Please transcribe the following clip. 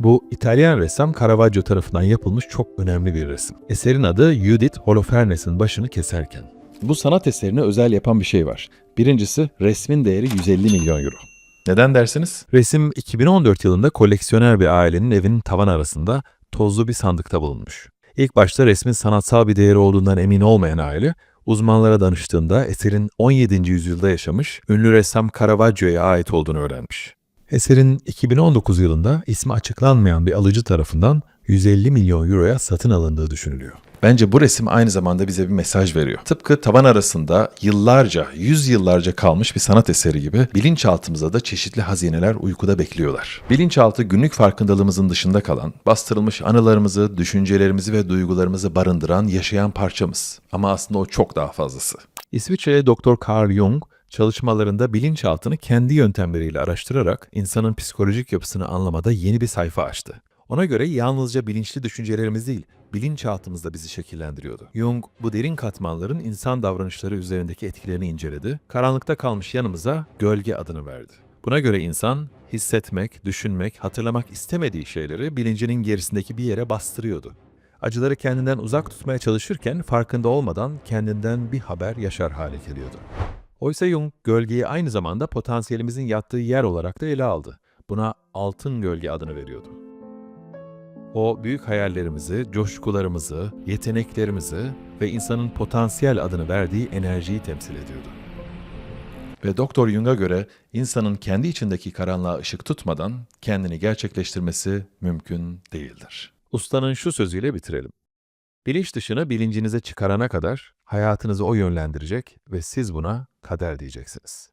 Bu İtalyan ressam Caravaggio tarafından yapılmış çok önemli bir resim. Eserin adı Judith Holofernes'in başını keserken. Bu sanat eserini özel yapan bir şey var. Birincisi resmin değeri 150 milyon euro. Neden dersiniz? Resim 2014 yılında koleksiyoner bir ailenin evinin tavan arasında tozlu bir sandıkta bulunmuş. İlk başta resmin sanatsal bir değeri olduğundan emin olmayan aile, uzmanlara danıştığında eserin 17. yüzyılda yaşamış ünlü ressam Caravaggio'ya ait olduğunu öğrenmiş. Eserin 2019 yılında ismi açıklanmayan bir alıcı tarafından 150 milyon euroya satın alındığı düşünülüyor. Bence bu resim aynı zamanda bize bir mesaj veriyor. Tıpkı tavan arasında yıllarca, yüz yıllarca kalmış bir sanat eseri gibi bilinçaltımızda da çeşitli hazineler uykuda bekliyorlar. Bilinçaltı günlük farkındalığımızın dışında kalan, bastırılmış anılarımızı, düşüncelerimizi ve duygularımızı barındıran yaşayan parçamız. Ama aslında o çok daha fazlası. İsviçreli Dr. Carl Jung çalışmalarında bilinçaltını kendi yöntemleriyle araştırarak insanın psikolojik yapısını anlamada yeni bir sayfa açtı. Ona göre yalnızca bilinçli düşüncelerimiz değil, bilinçaltımız da bizi şekillendiriyordu. Jung bu derin katmanların insan davranışları üzerindeki etkilerini inceledi, karanlıkta kalmış yanımıza gölge adını verdi. Buna göre insan hissetmek, düşünmek, hatırlamak istemediği şeyleri bilincinin gerisindeki bir yere bastırıyordu. Acıları kendinden uzak tutmaya çalışırken farkında olmadan kendinden bir haber yaşar hale geliyordu. Oysa Jung gölgeyi aynı zamanda potansiyelimizin yattığı yer olarak da ele aldı. Buna altın gölge adını veriyordu. O büyük hayallerimizi, coşkularımızı, yeteneklerimizi ve insanın potansiyel adını verdiği enerjiyi temsil ediyordu. Ve Doktor Jung'a göre insanın kendi içindeki karanlığa ışık tutmadan kendini gerçekleştirmesi mümkün değildir. Ustanın şu sözüyle bitirelim. Bilinç dışını bilincinize çıkarana kadar hayatınızı o yönlendirecek ve siz buna kader diyeceksiniz.